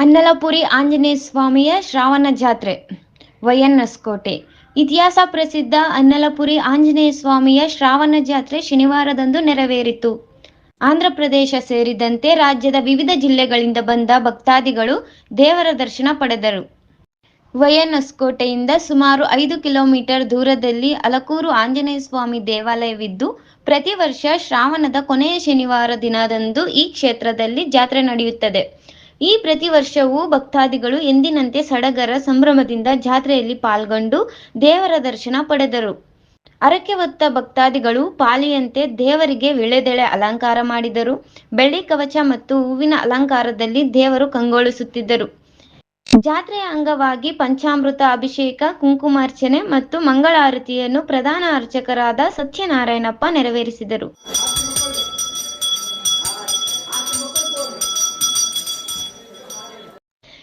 ಅನ್ನಲಪುರಿ ಆಂಜನೇಯ ಸ್ವಾಮಿಯ ಶ್ರಾವಣ ಜಾತ್ರೆ ವೈಎನ್ಎಸ್ಕೋಟೆ ಇತಿಹಾಸ ಪ್ರಸಿದ್ಧ ಅನ್ನಲಪುರಿ ಆಂಜನೇಯ ಸ್ವಾಮಿಯ ಶ್ರಾವಣ ಜಾತ್ರೆ ಶನಿವಾರದಂದು ನೆರವೇರಿತು. ಆಂಧ್ರ ಪ್ರದೇಶ ಸೇರಿದಂತೆ ರಾಜ್ಯದ ವಿವಿಧ ಜಿಲ್ಲೆಗಳಿಂದ ಬಂದ ಭಕ್ತಾದಿಗಳು ದೇವರ ದರ್ಶನ ಪಡೆದರು. ವೈಎನ್ಎಸ್ಕೋಟೆಯಿಂದ ಸುಮಾರು ಐದು ಕಿಲೋಮೀಟರ್ ದೂರದಲ್ಲಿ ಅಲಕೂರು ಆಂಜನೇಯ ಸ್ವಾಮಿ ದೇವಾಲಯವಿದ್ದು, ಪ್ರತಿ ವರ್ಷ ಶ್ರಾವಣದ ಕೊನೆಯ ಶನಿವಾರ ದಿನದಂದು ಈ ಕ್ಷೇತ್ರದಲ್ಲಿ ಜಾತ್ರೆ ನಡೆಯುತ್ತದೆ. ಈ ಪ್ರತಿ ವರ್ಷವೂ ಭಕ್ತಾದಿಗಳು ಎಂದಿನಂತೆ ಸಡಗರ ಸಂಭ್ರಮದಿಂದ ಜಾತ್ರೆಯಲ್ಲಿ ಪಾಲ್ಗೊಂಡು ದೇವರ ದರ್ಶನ ಪಡೆದರು. ಅರಕೆ ಹೊತ್ತ ಭಕ್ತಾದಿಗಳು ಪಾಲಿಯಂತೆ ದೇವರಿಗೆ ವಿಳೆದೆಳೆ ಅಲಂಕಾರ ಮಾಡಿದರು. ಬೆಳ್ಳಿ ಕವಚ ಮತ್ತು ಹೂವಿನ ಅಲಂಕಾರದಲ್ಲಿ ದೇವರು ಕಂಗೊಳಿಸುತ್ತಿದ್ದರು. ಜಾತ್ರೆಯ ಅಂಗವಾಗಿ ಪಂಚಾಮೃತ ಅಭಿಷೇಕ, ಕುಂಕುಮಾರ್ಚನೆ ಮತ್ತು ಮಂಗಳಾರತಿಯನ್ನು ಪ್ರಧಾನ ಅರ್ಚಕರಾದ ಸತ್ಯನಾರಾಯಣಪ್ಪ ನೆರವೇರಿಸಿದರು.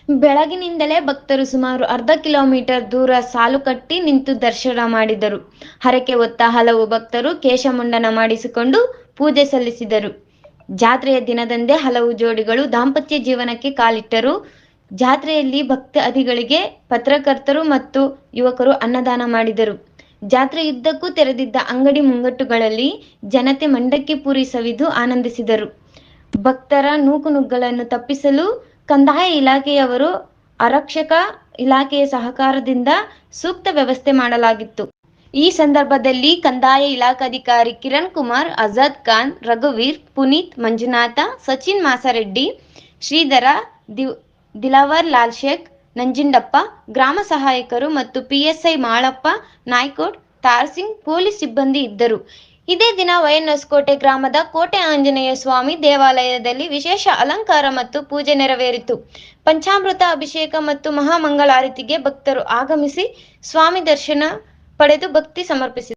ಬೆಳಗಿನಿಂದಲೇ ಭಕ್ತರು ಸುಮಾರು ಅರ್ಧ ಕಿಲೋಮೀಟರ್ ದೂರ ಸಾಲು ಕಟ್ಟಿ ನಿಂತು ದರ್ಶನ ಮಾಡಿದರು. ಹರಕೆ ಹೊತ್ತ ಹಲವು ಭಕ್ತರು ಕೇಶಮುಂಡನ ಮಾಡಿಸಿಕೊಂಡು ಪೂಜೆ ಸಲ್ಲಿಸಿದರು. ಜಾತ್ರೆಯ ದಿನದಂದೇ ಹಲವು ಜೋಡಿಗಳು ದಾಂಪತ್ಯ ಜೀವನಕ್ಕೆ ಕಾಲಿಟ್ಟರು. ಜಾತ್ರೆಯಲ್ಲಿ ಭಕ್ತಾದಿಗಳಿಗೆ ಪತ್ರಕರ್ತರು ಮತ್ತು ಯುವಕರು ಅನ್ನದಾನ ಮಾಡಿದರು. ಜಾತ್ರೆಯುದ್ದಕ್ಕೂ ತೆರೆದಿದ್ದ ಅಂಗಡಿ ಮುಂಗಟ್ಟುಗಳಲ್ಲಿ ಜನತೆ ಮಂಡಕ್ಕಿ ಪೂರಿ ಸವಿದು ಆನಂದಿಸಿದರು. ಭಕ್ತರ ನೂಕುನುಗ್ಗಲನ್ನು ತಪ್ಪಿಸಲು ಕಂದಾಯ ಇಲಾಖೆಯವರು ಆರಕ್ಷಕ ಇಲಾಖೆಯ ಸಹಕಾರದಿಂದ ಸೂಕ್ತ ವ್ಯವಸ್ಥೆ ಮಾಡಲಾಗಿತ್ತು. ಈ ಸಂದರ್ಭದಲ್ಲಿ ಕಂದಾಯ ಇಲಾಖಾಧಿಕಾರಿ ಕಿರಣ್ ಕುಮಾರ್, ಆಜಾದ್ ಖಾನ್, ರಘುವೀರ್, ಪುನೀತ್ ಮಂಜುನಾಥ, ಸಚಿನ್ ಮಾಸರೆಡ್ಡಿ, ಶ್ರೀಧರ ದಿವ್, ದಿಲಾವರ್ ಲಾಲ್ ಶೇಖ್, ನಂಜಿಂಡಪ್ಪ, ಗ್ರಾಮ ಸಹಾಯಕರು ಮತ್ತು ಪಿಎಸ್ಐ ಮಾಳಪ್ಪ ನಾಯ್ಕೋಡ್, ತಾರ್ಸಿಂಗ್ ಪೊಲೀಸ್ ಸಿಬ್ಬಂದಿ ಇದ್ದರು. ಇದೇ ದಿನ ವೈಎನ್ಎಸ್ಕೋಟೆ ಗ್ರಾಮದ ಕೋಟೆ ಆಂಜನೇಯ ಸ್ವಾಮಿ ದೇವಾಲಯದಲ್ಲಿ ವಿಶೇಷ ಅಲಂಕಾರ ಮತ್ತು ಪೂಜೆ ನೆರವೇರಿತು. ಪಂಚಾಮೃತ ಅಭಿಷೇಕ ಮತ್ತು ಮಹಾಮಂಗಳಾರತಿಗೆ ಭಕ್ತರು ಆಗಮಿಸಿ ಸ್ವಾಮಿ ದರ್ಶನ ಪಡೆದು ಭಕ್ತಿ ಸಮರ್ಪಿಸಿದರು.